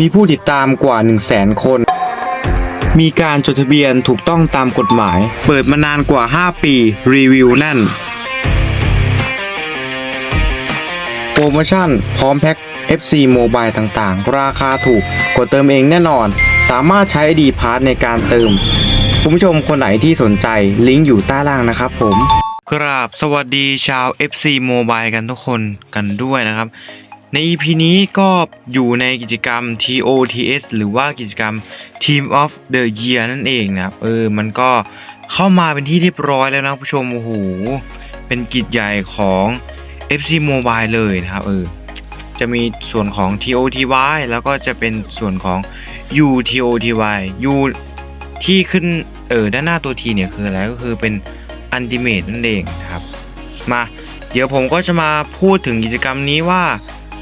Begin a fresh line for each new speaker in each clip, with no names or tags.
มีผู้ติดตามกว่า 1 0 0 0 0แสนคน มีการจดทะเบียนถูกต้องตามกฎหมาย เปิดมานานกว่า 5 ปี รีวิวแน่น โปรโมชั่น พร้อมแพ็ค FC Mobile ต่างๆ ราคาถูกกดเติมเองแน่นอน สามารถใช้ดีพาร์ทในการเติม คุณผู้ชมคนไหนที่สนใจลิงก์อยู่ใต้ล่างนะครับผมกราบสวัสดีชาว FC Mobile กันทุกคนกันด้วยนะครับ ใน EP นี้ก็อยู่ในกิจกรรม TOTS หรือว่ากิจกรรม Team of the Year นั่นเองนะครับ เออ มันก็เข้ามาเป็นที่เรียบร้อยแล้วนะผู้ชม โอ้โห เป็นกิจใหญ่ของ FC Mobile เลยนะครับ เออ จะมีส่วนของ TOTY แล้วก็จะเป็นส่วนของ UTOTY U ที่ขึ้น เออ ด้านหน้าตัว T เนี่ยคืออะไร ก็คือเป็น Ultimate นั่นเองครับ มา เดี๋ยวผมก็จะมาพูดถึงกิจกรรมนี้ว่า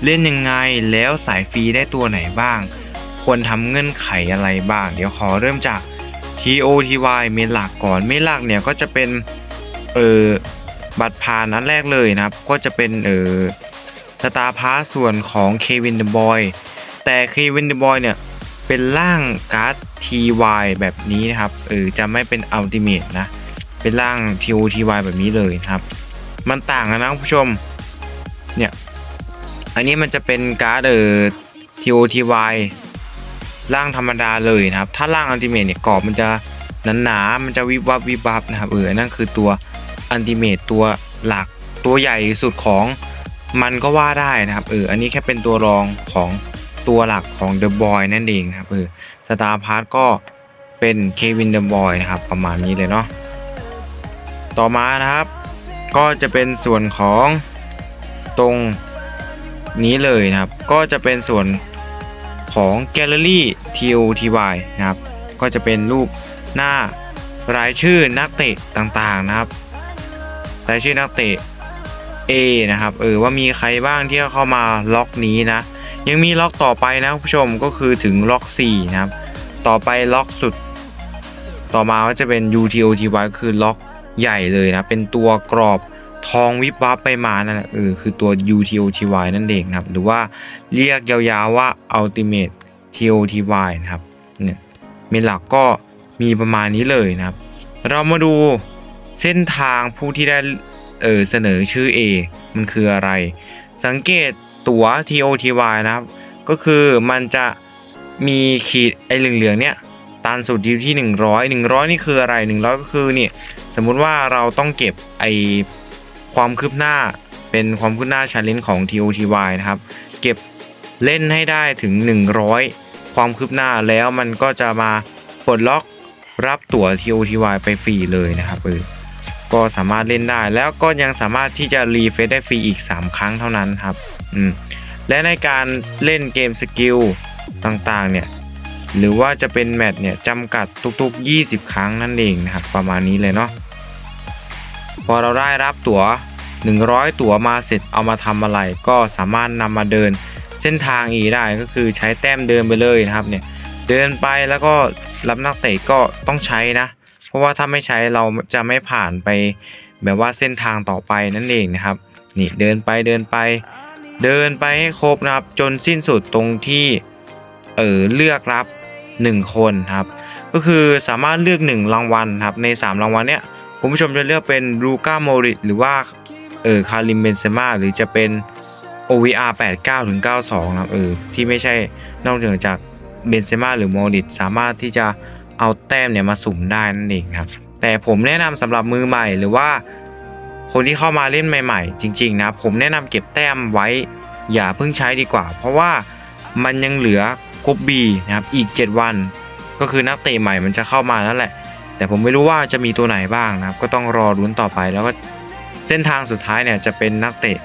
เล่นยังไงแล้วสายฟรีได้ตัวไหนบ้าง ควรทำเงื่อนไขอะไรบ้าง เดี๋ยวขอเริ่มจาก TOTY เมนหลักก่อนเมนหลักเนี่ยก็จะเป็นเออบัตรผ่านนัดแรกเลยนะครับ ก็จะเป็นเออสตาร์พาส่วนของเควินเดอะบอยแต่เควินเดอะบอยเนี่ยเป็นร่างการ์ด TY แบบนี้นะครับเออจะไม่เป็นอัลติเม e นะ เป็นร่าง TOTY แบบนี้เลยครับ มันต่างกันนะคุณผู้ชม เนี่ย อันนี้มันจะเป็นการ์ดเอ่อ TOTY ร่างธรรมดาเลยนะครับ ถ้าร่างอัลติเม e เนี่ยกรอบมันจะหนาๆมันจะวิบวับวิบวับนะครับเออนั่นคือตัวอัลติเม e ตัวหลักตัวใหญ่สุดของมันก็ว่าได้นะครับเอออันนี้แค่เป็นตัวรองของตัวหลักของ The Boy นั่นเองครับเออสตาร์พาร์ก็เป็นเควินเดอะบอยนะครับประมาณนี้เลยเนาะต่อมานะครับ ก็จะเป็นส่วนของตรง นี้เลยนะครับ ก็จะเป็นส่วนของแกลเลอรี่ TOTY นะครับ ก็จะเป็นรูปหน้ารายชื่อนักเตะต่างๆนะครับ รายชื่อนักเตะ A นะครับ เออว่ามีใครบ้างที่เข้ามาล็อกนี้นะ ยังมีล็อกต่อไปนะคุณผู้ชมก็คือถึงล็อก 4 นะครับ ต่อไปล็อกสุด ต่อมาก็จะเป็น UTOTY คือล็อกใหญ่เลยนะ เป็นตัวกรอบ ทองวิบวับไปมานั่นแหละเออคือตัว UTOTY นั่นเองนะครับ หรือว่าเรียกยาวๆว่า Ultimate TOTY นะครับเนี่ยเมนหลักก็มีประมาณนี้เลยนะครับ เรามาดูเส้นทางผู้ที่ได้เออเสนอชื่อ A มันคืออะไร สังเกตตั๋ว TOTY นะครับ ก็คือมันจะมีขีดไอ้เหลืองๆเนี่ยตันสุดอยู่ที่ 100 100 นี่คืออะไร 100 ก็คือเนี่ยสมมุติว่าเราต้องเก็บไอ ความคืบหน้าเป็นความคืบหน้าชาเลนจ์ของ TOTY นะครับ เก็บเล่นให้ได้ถึง 100 ความคืบหน้าแล้วมันก็จะมาปลดล็อกรับตั๋ว TOTY ไปฟรีเลยนะครับเออก็สามารถเล่นได้แล้วก็ยังสามารถที่จะรีเฟซได้ฟรีอีก 3 ครั้งเท่านั้นครับอืมและในการเล่นเกมสกิลต่างๆเนี่ยหรือว่าจะเป็นแมตช์เนี่ยจำกัดทุกๆ 20 ครั้งนั่นเองนะครับประมาณนี้เลยเนาะพอเราได้รับตั๋ว 100 ตั๋วมาเสร็จเอามาทำอะไร ก็สามารถนำมาเดินเส้นทางอีได้ก็คือใช้แต้มเดินไปเลยนะครับเนี่ยเดินไปแล้วก็รับนักเตะก็ต้องใช้นะ เพราะว่าถ้าไม่ใช้เราจะไม่ผ่านไปแบบว่าเส้นทางต่อไปนั่นเองนะครับนี่เดินไปเดินไป เดินไปให้ครบนะครับ จนสิ้นสุดตรงที่เออเลือกรับ 1 คนครับ ก็คือสามารถเลือก 1 รางวัลครับใน 3 รางวัลเนี้ยคุณผู้ชมจะเลือกเป็นลูก้าโมริตหรือว่า ออคาริมเบนเซม่าหรือจะเป็น OVR 89ถึง92นะครับเออที่ไม่ใช่นอกเหนือจากเบนเซม่าหรือโมริตสามารถที่จะเอาแต้มเนี่ยมาสุ่มได้นั่นเองครับแต่ผมแนะนำสำหรับมือใหม่หรือว่าคนที่เข้ามาเล่นใหม่ ๆ จริง ๆ นะผมแนะนำเก็บแต้มไว้ อย่าเพิ่งใช้ดีกว่า เพราะว่ามันยังเหลือกรุ๊ปบีนะครับอีก 7 วัน ก็คือนักเตะใหม่มันจะเข้ามานั่นแหละ แต่ผมไม่รู้ว่าจะมีตัวไหนบ้างนะครับ ก็ต้องรอรุ้นต่อไปแล้วก็ เส้นทางสุดท้ายเนี่ยจะเป็นนักเตะ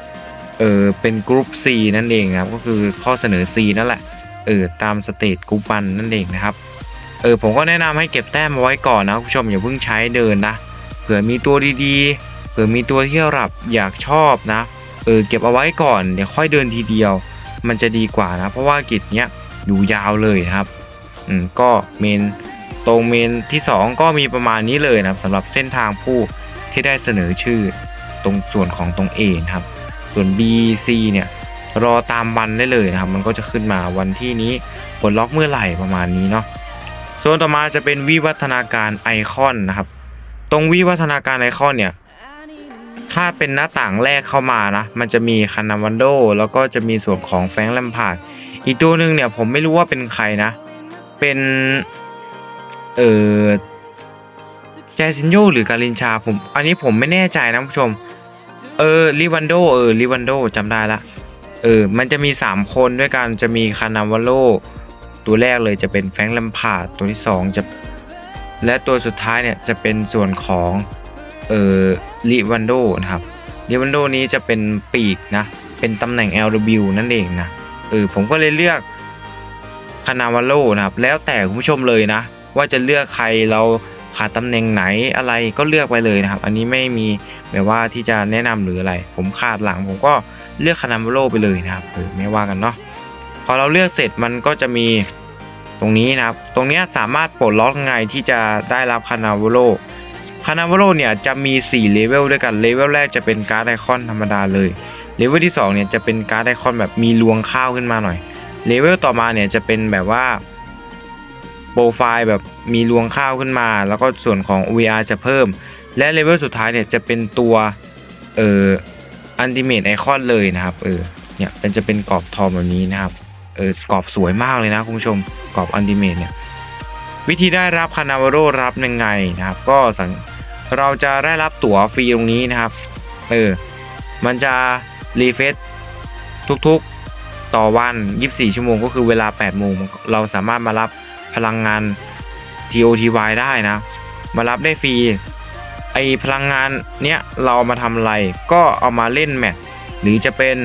เออเป็นกรุ๊ป C นั่นเองนะครับก็คือข้อเสนอ C นั่นแหละเออตามสเตจกรุ๊ปวันนั่นเองนะครับเออผมก็แนะนำให้เก็บแต้มเอาไว้ก่อนนะคุณผู้ชมอย่าเพิ่งใช้เดินนะเผื่อมีตัวดีๆเผื่อมีตัวที่เราอยากชอบนะเออเก็บเอาไว้ก่อนเดี๋ยวค่อยเดินทีเดียว มันจะดีกว่านะเพราะว่ากิจเนี้ยอยู่ยาวเลยครับอืมก็เมนตรงเมนที่ 2 ก็มีประมาณนี้เลยนะครับสำหรับเส้นทางผู้ที่ได้เสนอชื่อ ตรงส่วนของตรง A นะครับ ส่วน B C เนี่ยรอตามวันได้เลยนะครับ มันก็จะขึ้นมาวันที่นี้ปลดล็อกเมื่อไหร่ประมาณนี้เนาะส่วนต่อมาจะเป็นวิวัฒนาการไอคอนนะครับ ตรงวิวัฒนาการไอคอนเนี่ยถ้าเป็นหน้าต่างแรกเข้ามานะ มันจะมีคานาวันโดแล้วก็จะมีส่วนของแฟงแลมพาดอีกตัวหนึ่งเนี่ยผมไม่รู้ว่าเป็นใครนะ เป็นเออแจซินโยหรือการินชาผม อันนี้ผมไม่แน่ใจนะผู้ชม เออลิวันโดเออลิวันโดจำได้ละเออมันจะมี 3 คนด้วยกันจะมีคานาวาโลตัวแรกเลยจะเป็นแฟงค์แลมพาดตัวที่ 2 จะ และตัวสุดท้ายเนี่ยจะเป็นส่วนของเออลิวันโดนะครับลิวันโดนี้จะเป็นปีกนะ เป็นตำแหน่ง LW นั่นเองนะเออผมก็เลยเลือกคานาวาโลนะครับ แล้วแต่คุณผู้ชมเลยนะ ว่าจะเลือกใครเรา ขาดตำแหน่งไหนอะไรก็เลือกไปเลยนะครับ อันนี้ไม่มีแบบว่าที่จะแนะนำหรืออะไร ผมขาดหลังผมก็เลือกคานาวโลไปเลยนะครับเออไม่ว่ากันเนาะพอเราเลือกเสร็จมันก็จะมีตรงนี้นะครับ ตรงนี้สามารถปลดล็อกไงที่จะได้รับคานาวโลคานาวโลเนี่ยจะมี4เลเวลด้วยกันเลเวลแรกจะเป็นการ์ดไอคอนธรรมดาเลยเลเวลที่2เนี่ยจะเป็นการ์ดไอคอนแบบมีรวงข้าวขึ้นมาหน่อยเลเวลต่อมาเนี่ยจะเป็นแบบว่า โปรไฟล์แบบมีรวงข้าวขึ้นมา แล้วก็ส่วนของ OVR จะเพิ่ม และเลเวลสุดท้ายเนี่ยจะเป็นตัวเอ่ออันติเมตไอคอนเลยนะครับเออเนี่ยเป็นจะเป็นกรอบทองแบบนี้นะครับเออกรอบสวยมากเลยนะคุณผู้ชมกรอบอันติเมตเนี่ยวิธีได้รับคานาวาโรรับยังไงนะครับ ก็สังเราจะได้รับตั๋วฟรีตรงนี้นะครับเออมันจะรีเฟซทุกๆต่อวัน 24 ชั่วโมงก็คือเวลา 8 โมง เราสามารถมารับ พลังงาน TOTY ได้นะ มารับได้ฟรี ไอพลังงานเนี้ยเรามาทำอะไร ก็เอามาเล่นแมตช์หรือจะเป็น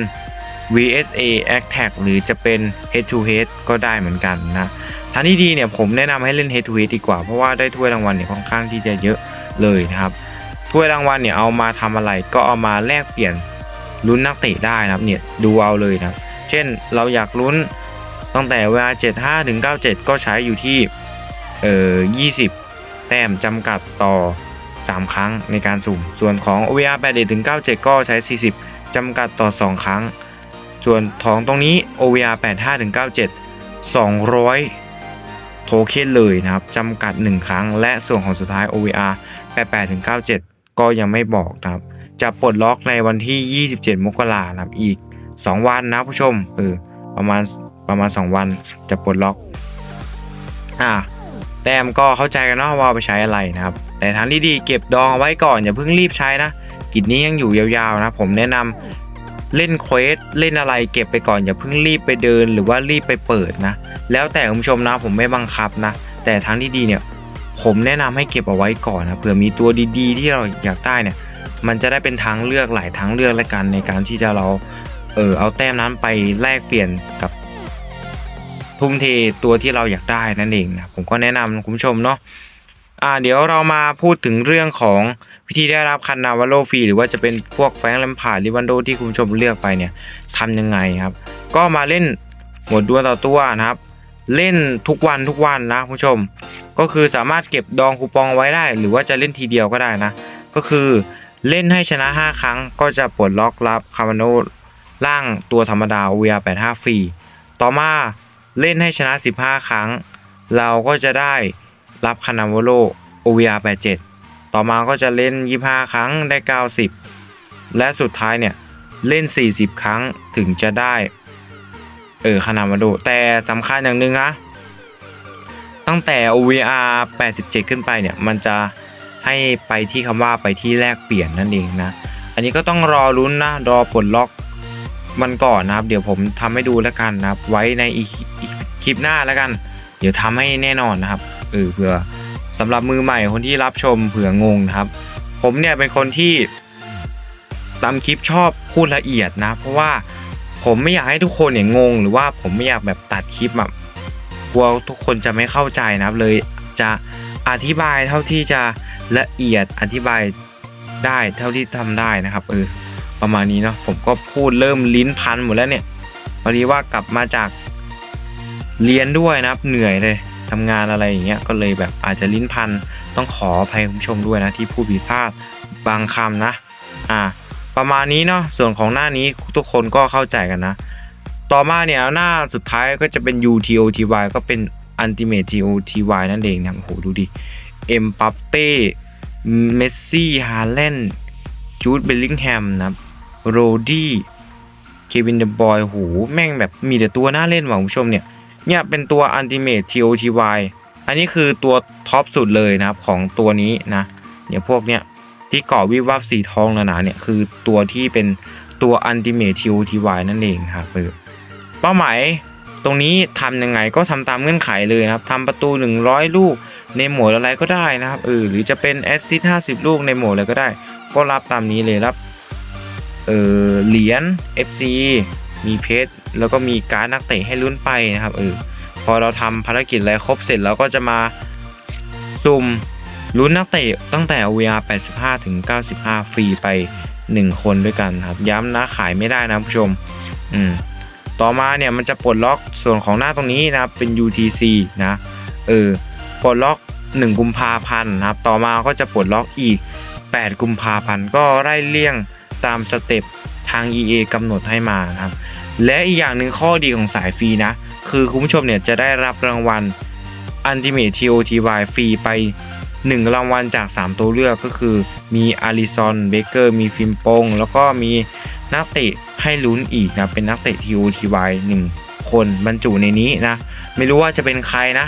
VSA Attack หรือจะเป็น Head to Head ก็ได้เหมือนกันนะทางที่ดีเนี่ยผมแนะนำให้เล่น Head to Head ดีกว่า เพราะว่าได้ถ้วยรางวัลเนี่ยค่อนข้างที่จะเยอะเลยนะครับถ้วยรางวัลเนี่ยเอามาทำอะไรก็เอามาแลกเปลี่ยนลุ้นนักเตะได้นะครับเนี่ยดูเอาเลยนะ เช่นเราอยากลุ้น ตั้งแต่เวลา 75ถึง97 ก็ใช้อยู่ที่เอ่อ20 แต้มจำกัดต่อ 3 ครั้งในการสุ่ม ส่วนของ OVR 81ถึง97 ก็ใช้ 40 จำกัดต่อ 2 ครั้ง ส่วนของตรงนี้ OVR 85ถึง97 200 โทเค็นเลยนะครับจำกัด 1 ครั้ง และส่วนของสุดท้าย OVR 88ถึง97 ก็ยังไม่บอกนะครับ จะปลดล็อกในวันที่ 27 มกรานะครับอีก 2 วันนะผู้ชมเออประมาณ ประมาณ 2 วันจะปลดล็อกอ่าแต้มก็เข้าใจกันเนาะว่าไปใช้อะไรนะครับ แต่ทางที่ดีเก็บดองไว้ก่อนอย่าเพิ่งรีบใช้นะกิจนี้ยังอยู่ยาวๆนะ ผมแนะนำเล่นเควสเล่นอะไรเก็บไปก่อนอย่าเพิ่งรีบไปเดินหรือว่ารีบไปเปิดนะ แล้วแต่คุณผู้ชมนะผมไม่บังคับนะ แต่ทางที่ดีเนี่ยผมแนะนำให้เก็บเอาไว้ก่อนนะเผื่อมีตัวดีๆ ที่เราอยากได้เนี่ย มันจะได้เป็นทางเลือกหลายทางเลือกแล้วกันในการที่จะเราเออเอาแต้มนั้นไปแลกเปลี่ยนกับ ทุ่มเทตัวที่เราอยากได้นั่นเองนะผมก็แนะนำคุณผู้ชมเนาะอ่าเดี๋ยวเรามาพูดถึงเรื่องของวิธีได้รับคันนาวาโลฟรีหรือว่าจะเป็นพวกแฟงแลมพาร์ดลิวันโดที่คุณผู้ชมเลือกไปเนี่ยทำยังไงครับ ก็มาเล่นหมดดวลต่อตัวนะครับ เล่นทุกวันทุกวันนะคุณผู้ชม ก็คือสามารถเก็บดองคูปองไว้ได้ หรือว่าจะเล่นทีเดียวก็ได้นะ ก็คือเล่นให้ชนะ 5 ครั้ง ก็จะปลดล็อกรับคาร์บานโนล่างตัวธรรมดา VR85 ฟรีต่อมา เล่นให้ชนะ 15 ครั้ง เราก็จะได้รับคานาวโล OVR87 ต่อมาก็จะเล่น 25 ครั้งได้ 90 และสุดท้ายเนี่ย เล่น 40 ครั้งถึงจะได้ เออคานาวโลแต่สำคัญอย่างหนึ่งนะตั้งแต่ OVR 87 ขึ้นไปเนี่ย มันจะให้ไปที่คำว่าไปที่แลกเปลี่ยนนั่นเองนะ อันนี้ก็ต้องรอลุ้นนะ รอปลดล็อกมันก่อนนะครับ เดี๋ยวผมทำให้ดูแล้วกันนะครับไว้ในอี คลิปหน้าแล้วกัน เดี๋ยวทำให้แน่นอนนะครับเออเผื่อสำหรับมือใหม่คนที่รับชมเผื่องงนะครับ ผมเนี่ยเป็นคนที่ตามคลิปชอบพูดละเอียดนะ เพราะว่าผมไม่อยากให้ทุกคนเนี่ยงง หรือว่าผมไม่อยากแบบตัดคลิปแบบกลัวทุกคนจะไม่เข้าใจนะครับ เลยจะอธิบายเท่าที่จะละเอียดอธิบายได้เท่าที่ทำได้นะครับเออประมาณนี้เนาะผมก็พูดเริ่มลิ้นพันหมดแล้วเนี่ยพอดีว่ากลับมาจาก เรียนด้วยนะครับเหนื่อยเลยทำงานอะไรอย่างเงี้ยก็เลยแบบอาจจะลิ้นพันต้องขออภัยคุณผู้ชมด้วยนะที่พูดผิดพลาดบางคำนะอ่าประมาณนี้เนาะส่วนของหน้านี้ทุกคนก็เข้าใจกันนะ ต่อมาเนี่ยหน้าสุดท้ายก็จะเป็น UTOTY ก็เป็น Ultimate TOTY นั่นเองนะโอ้โหดูดิเอ็มปัปเป้เมสซี่ฮาแลนจูดเบลลิงแฮมนะโรดี้เควินเดบอยโหแม่งแบบมีแต่ตัวน่าเล่นว่ะคุณผู้ชมเนี่ย เนี่ยเป็นตัว Ultimate TOTY อันนี้คือตัวท็อปสุดเลยนะครับของตัวนี้นะเนี่ยพวกเนี้ยที่เกาะวิบวับสีทองหนาๆเนี่ยคือตัวที่เป็นตัว Ultimate TOTY นั่นเองครับเออเป้าหมายตรงนี้ทำยังไงก็ทำตามเงื่อนไขเลยครับทำประตู 100 ลูกในโหมดอะไรก็ได้นะครับเออหรือจะเป็นแอสซิส50 ลูกในโหมดอะไรก็ได้ ก็รับตามนี้เลยรับเออเหรียญ FC มีเพชร แล้วก็มีการ์ดนักเตะให้ลุ้นไปนะครับเออพอเราทำภารกิจอะไรครบเสร็จเราก็จะมาสุ่มลุ้นนักเตะตั้งแต่ VR 85 ถึง 95 ฟรีไป 1 คนด้วยกันครับ ย้ำนะขายไม่ได้นะผู้ชม อืมต่อมาเนี่ยมันจะปลดล็อกส่วนของหน้าตรงนี้นะครับเป็น UTC นะเออปลดล็อก 1 กุมภาพันธ์นะครับ ต่อมาก็จะปลดล็อกอีก 8 กุมภาพันธ์ก็ไล่เลี่ยงตามสเต็ปทาง EA กำหนดให้มานะครับ และอีกอย่างหนึ่งข้อดีของสายฟรีนะ คือคุณผู้ชมเนี่ยจะได้รับรางวัล Ultimate TOTY ฟรีไป 1 รางวัลจาก 3 ตัวเลือกก็คือ มีอาริซอนเบเกอร์มีฟิมโปง แล้วก็มีนักเตะให้ลุ้นอีกนะ เป็นนักเตะ TOTY 1 คนบรรจุในนี้นะ ไม่รู้ว่าจะเป็นใครนะ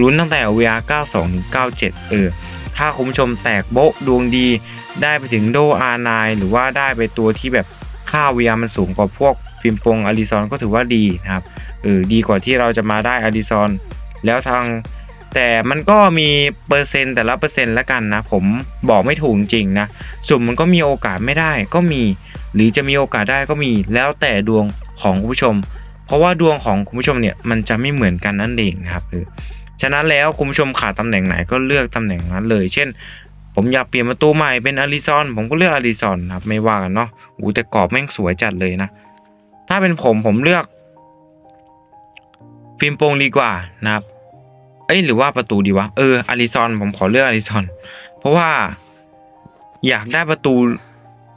ลุ้นตั้งแต่ VR 92ถึง97 เออ ถ้าคุณผู้ชมแตกโบ๊ะดวงดีได้ไปถึงโด R9 หรือว่าได้ไปตัวที่แบบค่า VR มันสูงกว่าพวก ฟิล์มโปงอาริซอนก็ถือว่าดีนะครับเออดีกว่าที่เราจะมาได้อาริซอนแล้วทางแต่มันก็มีเปอร์เซ็นต์แต่ละเปอร์เซ็นต์ละกันนะ ผมบอกไม่ถูกจริงนะสุ่มมันก็มีโอกาสไม่ได้ก็มี หรือจะมีโอกาสได้ก็มี แล้วแต่ดวงของคุณผู้ชม เพราะว่าดวงของคุณผู้ชมเนี่ยมันจะไม่เหมือนกันนั่นเองนะครับเออฉะนั้นแล้วคุณผู้ชมขาดตำแหน่งไหนก็เลือกตำแหน่งนั้นเลย เช่น ผมอยากเปลี่ยนประตูใหม่เป็นอาริซอนผมก็เลือกอาริซอนครับไม่ว่ากันเนาะอู้แต่กรอบแม่งสวยจัดเลยนะ ถ้าเป็นผมผมเลือก ฟิล์มโปรงดีกว่านะครับ เอ้ยหรือว่าประตูดีวะ เอออาริซอนผมขอเลือกอาริซอน เพราะว่าอยากได้ประตู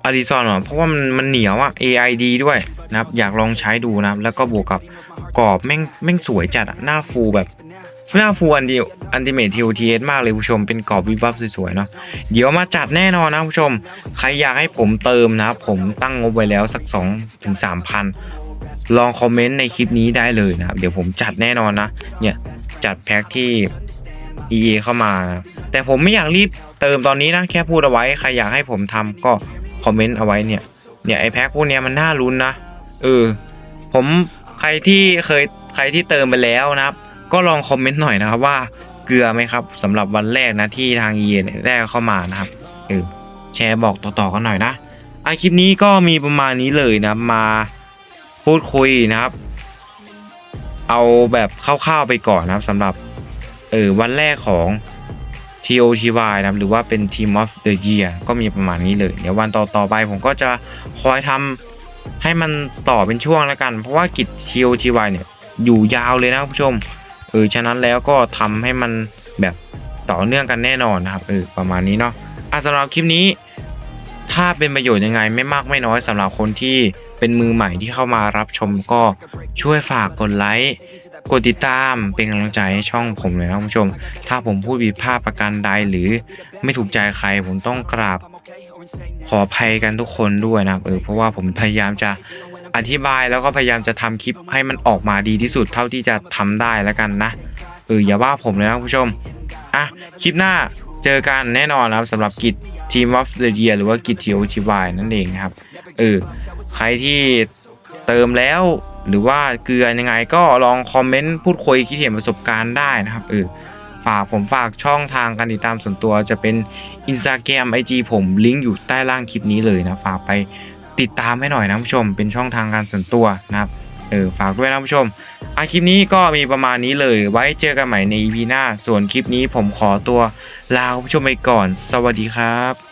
อาริซอนอะเพราะว่ามันมันเหนียวอะ AID ด้วยนะครับ อยากลองใช้ดูนะครับ แล้วก็บวกกับกรอบแม่งแม่งสวยจัดอะหน้าฟูแบบ น้าฟูอันดีอันติเมททีโอทีเอสมากเลยผู้ชมเป็นกรอบวิบวับสวยๆเนาะเดี๋ยวมาจัดแน่นอนนะผู้ชม ใครอยากให้ผมเติมนะ ผมตั้งงบไว้แล้วสัก2ถึง3,000ลองคอมเมนต์ในคลิปนี้ได้เลยนะครับ เดี๋ยวผมจัดแน่นอนนะ เนี่ย จัดแพ็คที่ EA เข้ามานะแต่ผมไม่อยากรีบเติมตอนนี้นะ แค่พูดเอาไว้ ใครอยากให้ผมทำก็คอมเมนต์เอาไว้เนี่ย เนี่ยไอแพ็คพวกเนี้ยมันน่าลุ้นนะ เออ ผมใครที่เคยใครที่เติมไปแล้วนะครับ ก็ลองคอมเมนต์หน่อยนะครับว่าเกลือไหมครับสำหรับวันแรกนะที่ทาง EA เนี่ยได้เข้ามานะครับเออแชร์บอกต่อๆกันหน่อยนะไอคลิปนี้ก็มีประมาณนี้เลยนะมาพูดคุยนะครับ เอาแบบคร่าวๆไปก่อนนะครับสำหรับเออวันแรกของ TOTY นะครับหรือว่าเป็น Team of the Year ก็มีประมาณนี้เลย เดี๋ยววันต่อๆไปผมก็จะคอยทำให้มันต่อเป็นช่วงแล้วกัน เพราะว่ากิจ TOTY เนี่ยอยู่ยาวเลยนะคุณผู้ชม เออฉะนั้นแล้วก็ทำให้มันแบบต่อเนื่องกันแน่นอนนะครับเออประมาณนี้เนาะอะสำหรับคลิปนี้ ถ้าเป็นประโยชน์ยังไงไม่มากไม่น้อยสำหรับคนที่เป็นมือใหม่ที่เข้ามารับชมก็ช่วยฝากกดไลค์กดติดตามเป็นกำลังใจให้ช่องผมเลยนะคุณผู้ชม ถ้าผมพูดผิดพลาดประการใดหรือไม่ถูกใจใครผมต้องกราบขออภัยกันทุกคนด้วยนะครับเออเพราะว่าผมพยายามจะ อธิบายแล้วก็พยายามจะทำคลิปให้มันออกมาดีที่สุดเท่าที่จะทำได้แล้วกันนะเอออย่าว่าผมเลยนะผู้ชมอะคลิปหน้าเจอกันแน่นอนนะครับสำหรับกิจ Team of the Year หรือว่ากิจ TOTY นั่นเองนะครับเออใครที่เติมแล้วหรือว่าเกลือยังไงก็ลองคอมเมนต์พูดคุยคิดเห็นประสบการณ์ได้นะครับเออฝากผมฝากช่องทางการติดตามส่วนตัวจะเป็น Instagram IG ผมลิงก์อยู่ใต้ล่างคลิปนี้เลยนะ ฝากไป ติดตามให้หน่อยนะผู้ชม เป็นช่องทางการส่วนตัวนะครับเออฝากด้วยนะผู้ชมอาคลิปนี้ก็มีประมาณนี้เลย ไว้เจอกันใหม่ใน EP หน้า ส่วนคลิปนี้ผมขอตัวลาผู้ชมไปก่อน สวัสดีครับ